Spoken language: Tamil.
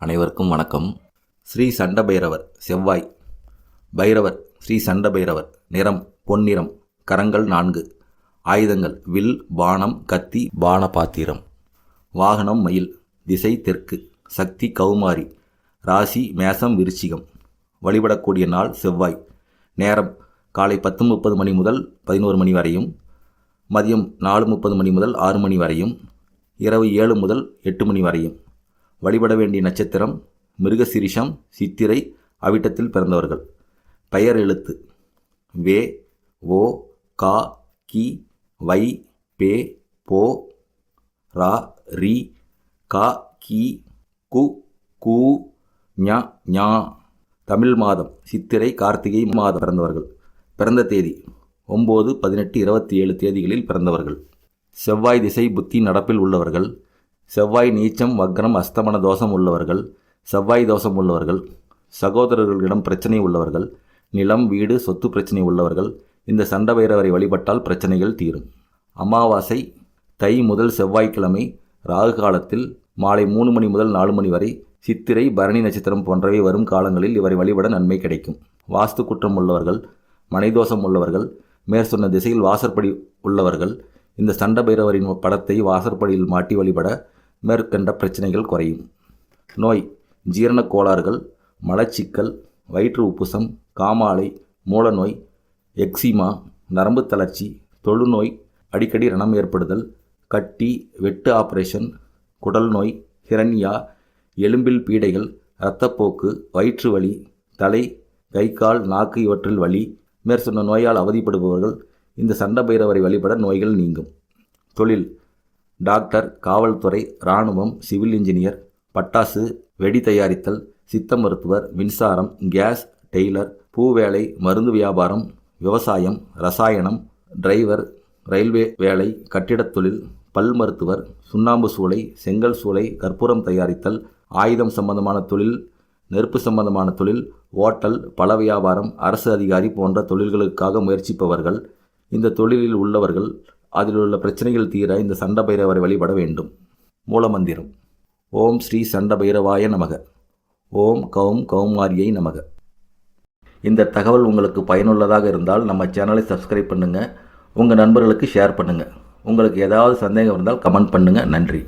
அனைவருக்கும் வணக்கம். ஸ்ரீ சண்ட பைரவர் செவ்வாய். பைரவர் ஸ்ரீ சண்ட பைரவர் நிறம் பொன்னிறம் கரங்கள் நான்கு. ஆயுதங்கள் வில் பானம் கத்தி பான பாத்திரம் வாகனம் மயில் திசை தெற்கு சக்தி கௌமாரி ராசி மேசம் விருச்சிகம். வழிபடக்கூடிய நாள் செவ்வாய். நேரம் காலை பத்து முப்பது மணி முதல் பதினோரு மணி வரையும். மதியம் நாலு முப்பது மணி முதல் ஆறு மணி வரையும். இரவு ஏழு முதல் எட்டு மணி வரையும். வழிபட வேண்டிய நட்சத்திரம் மிருகசிரிஷம் சித்திரை அவிட்டத்தில் பிறந்தவர்கள். பெயர் எழுத்து. வே ஓ கா கி வை பே போ ரா ரி கா கி கு கூ ஞ ஞா. தமிழ் மாதம். சித்திரை கார்த்திகை மாதம். பிறந்தவர்கள். பிறந்த தேதி. ஒம்பது பதினெட்டு இருபத்தி ஏழு தேதிகளில் பிறந்தவர்கள். செவ்வாய் திசை புத்தி நடப்பில் உள்ளவர்கள். செவ்வாய் நீச்சம் வக்ரம் அஸ்தமன தோஷம் உள்ளவர்கள் செவ்வாய் தோஷம் உள்ளவர்கள் சகோதரர்களிடம் பிரச்சனை உள்ளவர்கள் நிலம் வீடு சொத்து பிரச்சனை உள்ளவர்கள் இந்த சண்ட வைரவரை வழிபட்டால் பிரச்சனைகள் தீரும். அமாவாசை தை முதல் செவ்வாய்க்கிழமை ராகு காலத்தில் மாலை மூணு மணி முதல் நாலு மணி வரை சித்திரை பரணி நட்சத்திரம் போன்றவை வரும் காலங்களில் இவரை வழிபட நன்மை கிடைக்கும். வாஸ்து குற்றம் உள்ளவர்கள் மனைதோஷம் உள்ளவர்கள் மேற்சொன்ன திசையில் வாசற்படி உள்ளவர்கள் இந்த சண்ட பைரவரின் படத்தை வாசற்படியில் மாட்டி வழிபட மேற்கண்ட பிரச்சனைகள் குறையும். நோய் ஜீரணக் கோளாறுகள் மலச்சிக்கல் வயிற்று உப்புசம் காமாலை மூலநோய் எக்ஸிமா நரம்பு தளர்ச்சி தொழுநோய் அடிக்கடி ரணம் ஏற்படுதல் கட்டி வெட்டு ஆபரேஷன் குடல் நோய் ஹிரண்யா எலும்பில் பீடைகள் இரத்தப்போக்கு வயிற்று வலி தலை கை கால் நாக்கு இவற்றில் வலி மேற்சொன்ன நோயால் அவதிப்படுபவர்கள் இந்த சண்ட பைரவரை வழிபட நோய்கள் நீங்கும். தொழில் டாக்டர் காவல்துறை இராணுவம் சிவில் இன்ஜினியர் பட்டாசு வெடி தயாரித்தல் சித்த மருத்துவர் மின்சாரம் கேஸ் டெய்லர் பூவேலை மருந்து வியாபாரம் விவசாயம் ரசாயனம் டிரைவர் ரயில்வே வேலை கட்டிடத் தொழில் பல் மருத்துவர் சுண்ணாம்பு சூளை செங்கல் சூளை கற்பூரம் தயாரித்தல் ஆயுதம் சம்பந்தமான தொழில் நெருப்பு சம்பந்தமான தொழில் ஓட்டல் பல வியாபாரம் அரசு அதிகாரி போன்ற தொழில்களுக்காக முயற்சிப்பவர்கள். இந்த தொழிலில் உள்ளவர்கள் அதில் உள்ள பிரச்சனைகள் தீர இந்த சண்ட பைரவரை வழிபட வேண்டும். மூலமந்திரம். ஓம் ஸ்ரீ சண்ட பைரவாய நமக. ஓம் கௌம் கௌமாரியை நமக. இந்த தகவல் உங்களுக்கு பயனுள்ளதாக இருந்தால் நம்ம சேனலை சப்ஸ்கிரைப் பண்ணுங்கள் உங்கள் நண்பர்களுக்கு ஷேர் பண்ணுங்கள் உங்களுக்கு ஏதாவது சந்தேகம் இருந்தால் கமெண்ட் பண்ணுங்கள் நன்றி.